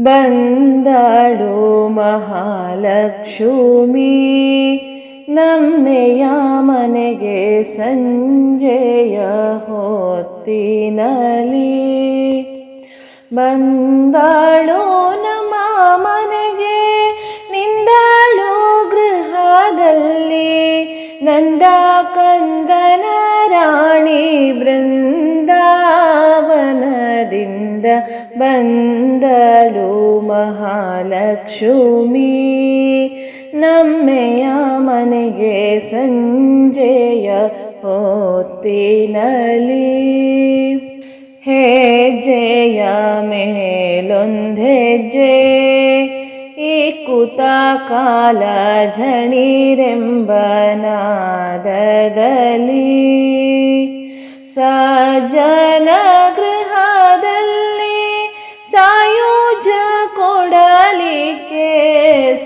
ಬಂದಳು ಮಹಾಲಕ್ಷ್ಮಿ. ನಮ್ಮೆಯ ಮನೆಗೆ ಸಂಜೆಯ ಹೊತ್ತಿನಲಿ ಬಂದಳು ನಮ್ಮ ಮನೆಗೆ, ನಿಂದಳು ಗೃಹದಲ್ಲಿ, ನಂದ ಕಂದನ ರಾಣಿ ಬೃಂದಾವನದಿಂದ ಬಂದಳು ಮಹಾಲಕ್ಷ್ಮಿ ನಮ್ಮೆಯ ಮನೆಗೆ ಸಂಜೆಯ ಹೊತ್ತಿನಲಿ ಹೆಜ್ಜೆಯ ಮೇಲೊಂದೆಜ್ಜೆ ಈ ಕುತ ಕಾಲ ಝಣಿರೆಂಬನಾದದಲ್ಲಿ ಸಜ್ಜನ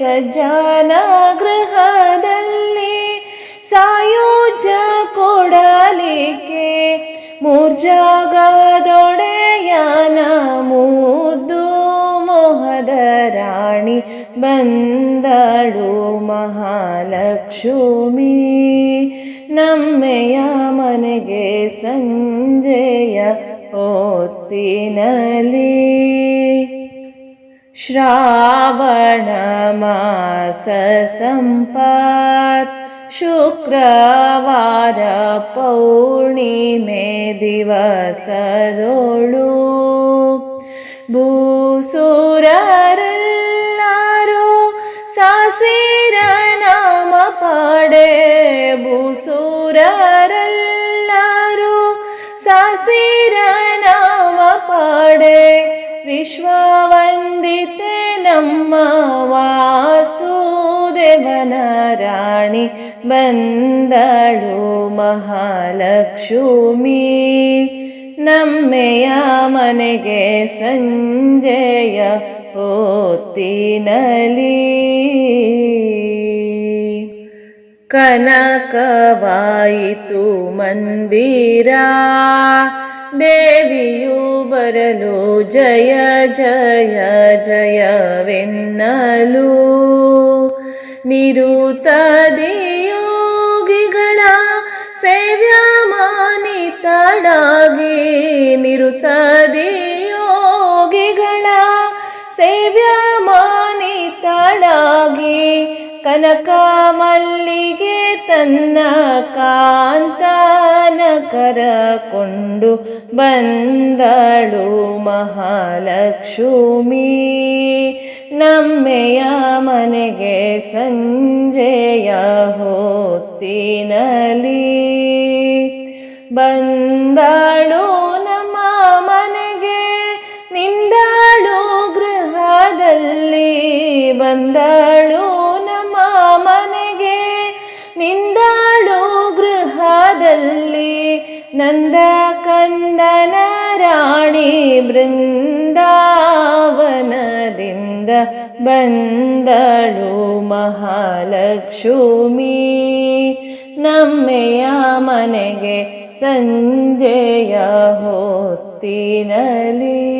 ಸಜ್ಜನ ಗೃಹದಲ್ಲಿ ಸಾಯೋಜ ಕೊಡಲಿಕ್ಕೆ ಮೂರ್ಜಾಗದೊಡೆಯನ ಮುದ್ದು ಮೋಹದ ರಾಣಿ ಬಂದಳು ಮಹಾಲಕ್ಷ್ಮಿ. ನಮ್ಮೆಯ ಮನೆಗೆ ಸಂಜೆಯ ಹೊತ್ತಿನಲಿ ಶ್ರಾವಣ ಮಾಸ ಸಂಪಾತ್ ಶುಕ್ರವಾರ ಪೌರ್ಣಿಮೆ ದಿವಸದೋಳು ಭೂಸುರರೆಲ್ಲರೂ ಸಾಸಿರ ನಾಮ ಪಾಡೆ ಭೂಸುರರೆಲ್ಲರೂ ಸಾಸಿರ ನಾಮ ಪಾಡೆ ವಿಶ್ವವಂದಿತೆ ನಮ್ಮ ವಾಸುದೇವನ ರಾಣಿ ಬಂದಳು ಮಹಾಲಕ್ಷ್ಮಿ ನಮ್ಮೆಯ ಮನೆಗೆ ಸಂಜೆಯ ಹೊತ್ತಿನಲಿ ಕನಕವಾಯಿತು ಮಂದಿರ ದೇವಿಯು ಬರಲು ಜಯ ಜಯ ಜಯವೆನ್ನಲು ನಿರುತದಿಯೋಗಿಗಳ ಸೇವ್ಯ ಮಾನಿತಡಾಗಿ ನಿರುತದಿಯೋಗಿಗಳ ಸೇವ್ಯ ಮಾನಿತಡಾಗಿ ಕನಕ ಮಲ್ಲಿಗೆ ತನ್ನ ಕಾಂತನ ಕರಕೊಂಡು ಬಂದಳು ಮಹಾಲಕ್ಷ್ಮಿ. ನಮ್ಮೆಯ ಮನೆಗೆ ಸಂಜೆಯ ಹೊತ್ತಿನಲಿ ಬಂದಳು ನಮ್ಮ ಮನೆಗೆ, ನಿಂದಾಳು ಗೃಹದಲ್ಲಿ ಬಂದಳು ನಮ್ಮ ಮನೆಗೆ ಗೃಹದಲ್ಲಿ ನಂದ ಕಂದನ ರಾಣಿ ಬೃಂದಾವನದಿಂದ ಬಂದಳು ಮಹಾಲಕ್ಷ್ಮಿ ನಮ್ಮೆಯ ಮನೆಗೆ ಸಂಜೆಯ ಹೊತ್ತಿನಲಿ